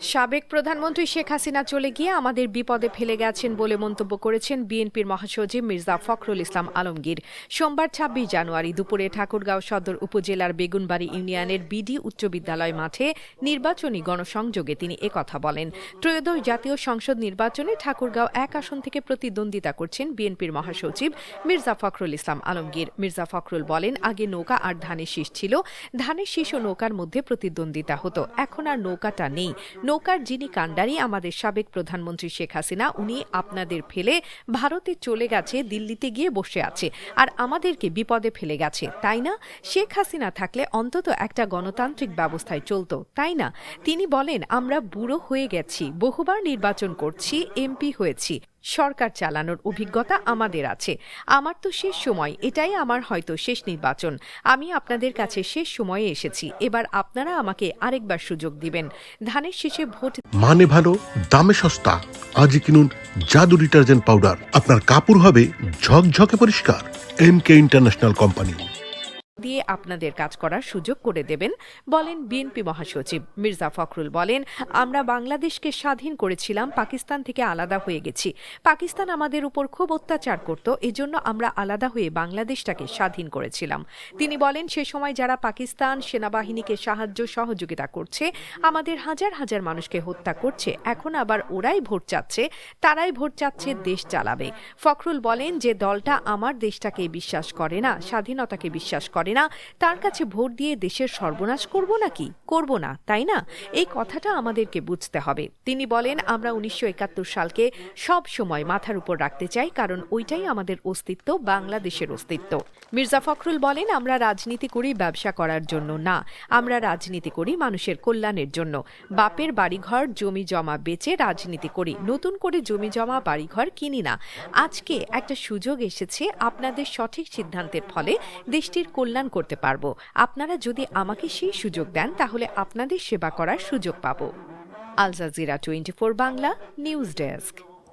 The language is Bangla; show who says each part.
Speaker 1: সাবেক প্রধানমন্ত্রী শেখ হাসিনা চলে গিয়ে আমাদের বিপদে ফেলে গেছেন বলে মন্তব্য করেছেন বিএনপির মহাসচিব মির্জা ফখরুল ইসলাম আলমগীর। সোমবার ছাব্বিশ জানুয়ারি দুপুরে ঠাকুরগাঁও সদর উপজেলার বেগুনবাড়ি ইউনিয়নের বিডি উচ্চ বিদ্যালয় মাঠে নির্বাচনী গণসংযোগে তিনি একথা বলেন। ত্রয়োদশ জাতীয় সংসদ নির্বাচনে ঠাকুরগাঁও এক আসন থেকে প্রতিদ্বন্দ্বিতা করছেন বিএনপির মহাসচিব মির্জা ফখরুল ইসলাম আলমগীর। মির্জা ফখরুল বলেন, আগে নৌকা আর ধানের শীষ ছিল, ধানের শীষ ও নৌকার মধ্যে প্রতিদ্বন্দ্বিতা হতো, এখন আর নৌকাটা নেই। নৌকার যিনি কাণ্ডারি, আমাদের সাবেক প্রধানমন্ত্রী শেখ হাসিনা, উনি আপনাদের ফেলে ভারতে চলে গেছে, দিল্লিতে গিয়ে বসে আছে। আর আমাদেরকে বিপদে ফেলে গেছে, তাই না? শেখ হাসিনা থাকলে অন্তত একটা গণতান্ত্রিক ব্যবস্থায় চলত, তাই না? তিনি বলেন, আমরা বুড়ো হয়ে গেছি, বহুবার নির্বাচন করছি, এমপি হয়েছি। সরকার চালানোর অভিজ্ঞতা আমাদের আছে। আমার তো শেষ সময়, এটাই আমার হয়তো শেষ নির্বাচন। আমি আপনাদের কাছে শেষ সময়ে এসেছি, এবার আপনারা আমাকে আরেকবার সুযোগ দিবেন। ধানের শেষে ভোট
Speaker 2: মানে ভালো, দামে সস্তা। আজই কিনুন জাদু ডিটারজেন্ট পাউডার। আপনার কাপড় হবে ঝকঝকে পরিষ্কার। এম কে ইন্টারন্যাশনাল কোম্পানি
Speaker 1: দিয়ে আপনাদের কাজ করার সুযোগ করে দেবেন, বলেন বিএনপি মহাসচিব। মির্জা ফখরুল বলেন, আমরা বাংলাদেশকে স্বাধীন করেছিলাম, পাকিস্তান থেকে আলাদা হয়ে গেছি। পাকিস্তান আমাদের উপর খুব অত্যাচার করত, এজন্য আমরা আলাদা হয়ে বাংলাদেশটাকে স্বাধীন করেছিলাম। তিনি বলেন, সে সময় যারা পাকিস্তান সেনাবাহিনীকে সাহায্য সহযোগিতা করছে, আমাদের হাজার হাজার মানুষকে হত্যা করছে, এখন আবার ওরাই ভোট চাচ্ছে, তারাই ভোট চাচ্ছে, দেশ চালাবে। ফখরুল বলেন, যে দলটা আমার দেশটাকে বিশ্বাস করে না, স্বাধীনতাকে বিশ্বাস করে না তার কাছে ভোট দিয়ে দেশের সর্বনাশ করব নাকি? করব না, তাই না? এই কথাটা আমাদেরকে বুঝতে হবে। তিনি বলেন, আমরা উনিশশো একাত্তর সালকে সব সময় মাথার উপর রাখতে চাই, কারণ ওইটাই আমাদের অস্তিত্ব, বাংলাদেশের অস্তিত্ব। মির্জা ফখরুল বলেন, আমরা রাজনীতি করি, ব্যবসা করার জন্য না। আমরা রাজনীতি করি মানুষের কল্যাণের জন্য। বাপের বাড়িঘর, জমি জমা বেচে রাজনীতি করি। নতুন করে জমি জমা, বাড়িঘর কিনি না। আজকে একটা সুযোগ এসেছে, আপনাদের সঠিক সিদ্ধান্তের ফলে দেশটির কল্যাণ করতে পারব। আপনারা যদি আমাকে সেই সুযোগ দেন, তাহলে আপনাদের সেবা করার সুযোগ পাব। All twenty four Bangla news desk.